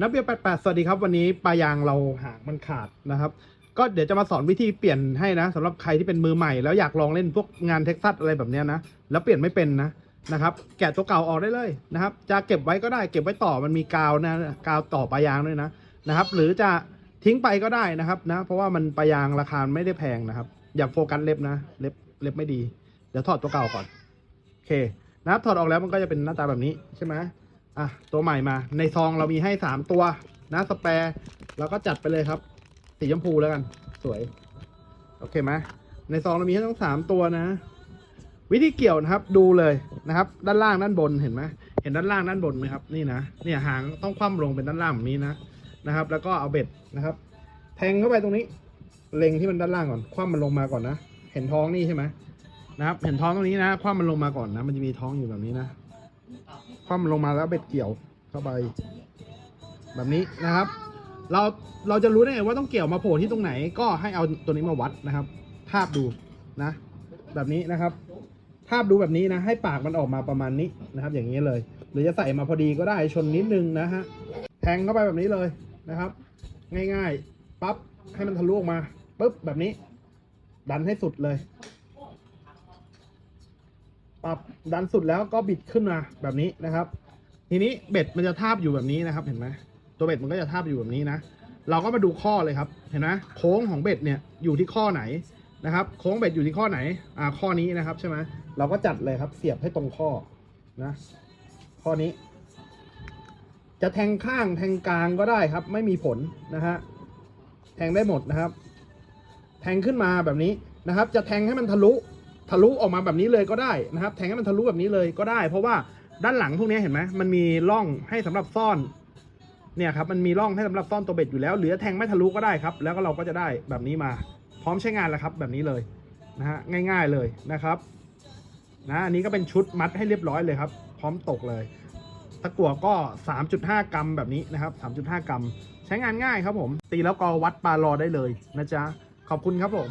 นับเบียร์88 สวัสดีครับ วันนี้ปลายางเราหางมันขาดนะครับ ก็เดี๋ยวจะมาสอนวิธีเปลี่ยนให้นะสำหรับใครที่เป็นมือใหม่แล้วอยากลองเล่นพวกงานเท็กซัสอะไรแบบเนี้ยนะ แล้วเปลี่ยนไม่เป็นนะนะครับ แกะตัวเก่าออกได้เลยนะครับ จะเก็บไว้ก็ได้เก็บไว้ต่อมันมีกาวนะกาวต่อปลายางด้วยนะนะครับ หรือจะทิ้งไปก็ได้นะครับนะ เพราะว่ามันปลายางราคาไม่ได้แพงนะครับ อย่าโฟกัสเล็บนะเล็บเล็บไม่ดี เดี๋ยวถอดตัวเก่าก่อนโอเคนะครับถอดออกแล้วมันก็จะเป็นหน้าตาแบบนี้ใช่ไหม อะตัวใหม่มา ในซองเรามีให้สามตัวนะสแปร์เราก็จัดไปเลยครับ สีชมพูแล้วกัน สวย โอเคไหมในซองเรามีให้ทั้งสามตัวนะ วิธีเกี่ยวนะครับ ดูเลยนะครับ ด้านล่างด้านบนเห็นไหมเห็นด้านล่างด้านบนไหมครับ นี่นะเนี่ยหางต้องคว่ำลงเป็นด้านล่างแบบนี้นะนะครับ แล้วก็เอาเบ็ดนะครับ แทงเข้าไปตรงนี้ เล็งที่มันด้านล่างก่อน คว่ำมันลงมาก่อนนะเห็นท้องนี่ใช่ไหมนะครับ เห็นท้องตรงนี้นะคว่ำมันลงมาก่อนนะ มันจะมีท้องอยู่แบบนี้นะ คว่ำมันลงมาแล้วเบ็ดเกี่ยวเข้าไป แบบนี้นะครับ เราเราจะรู้ได้ไงว่าต้องเกี่ยวมาโผล่ที่ตรงไหน ก็ให้เอาตัวนี้มาวัดนะครับ ทาบดูนะ แบบนี้นะครับ ทาบดูแบบนี้นะ ให้ปากมันออกมาประมาณนี้นะครับ อย่างนี้เลย หรือจะใส่มาพอดีก็ได้ชนนิดนึงนะฮะแทงเข้าไปแบบนี้เลยนะครับ ง่ายๆปั๊บให้มันทะลุออกมาปุ๊บแบบนี้ ดันให้สุดเลย ปรับดันสุดแล้วก็บิดขึ้นมาแบบนี้นะครับ ทีนี้เบ็ดมันจะทาบอยู่แบบนี้นะครับ เห็นไหมตัวเบ็ดมันก็จะทาบอยู่แบบนี้นะเราก็มาดูข้อเลยครับ เห็นไหมโค้งของเบ็ดเนี่ยอยู่ที่ข้อไหนนะครับ โค้งเบ็ดอยู่ที่ข้อไหนอ่าข้อนี้นะครับใช่ไหมเราก็จัดเลยครับ เสียบให้ตรงข้อนะ ข้อนี้ จะแทงข้างแทงกลางก็ได้ครับ ไม่มีผลนะฮะแทงได้หมดนะครับ แทงขึ้นมาแบบนี้นะครับ จะแทงให้มันทะลุ ทะลุออกมาแบบนี้เลยก็ได้นะครับ แทงให้มันทะลุแบบนี้เลยก็ได้ เพราะว่าด้านหลังพวกนี้เห็นไหมมันมีร่องให้สำหรับซ่อน เนี่ยครับมันมีร่องให้สำหรับซ่อนตัวเบ็ดอยู่แล้วเหลือแทงไม่ทะลุก็ได้ครับ แล้วก็เราก็จะได้แบบนี้มา พร้อมใช้งานแล้วครับ แบบนี้เลยนะฮะง่าย ๆเลยนะครับนะอันนี้ก็เป็นชุดมัดให้เรียบร้อยเลยครับ พร้อมตกเลยตะกั่วก็ 3.5 กรัมแบบนี้นะครับ 3.5 กรัม ใช้งานง่ายครับผม ตีแล้วก็วัดปลารอได้เลยนะจ๊ะ ขอบคุณครับผม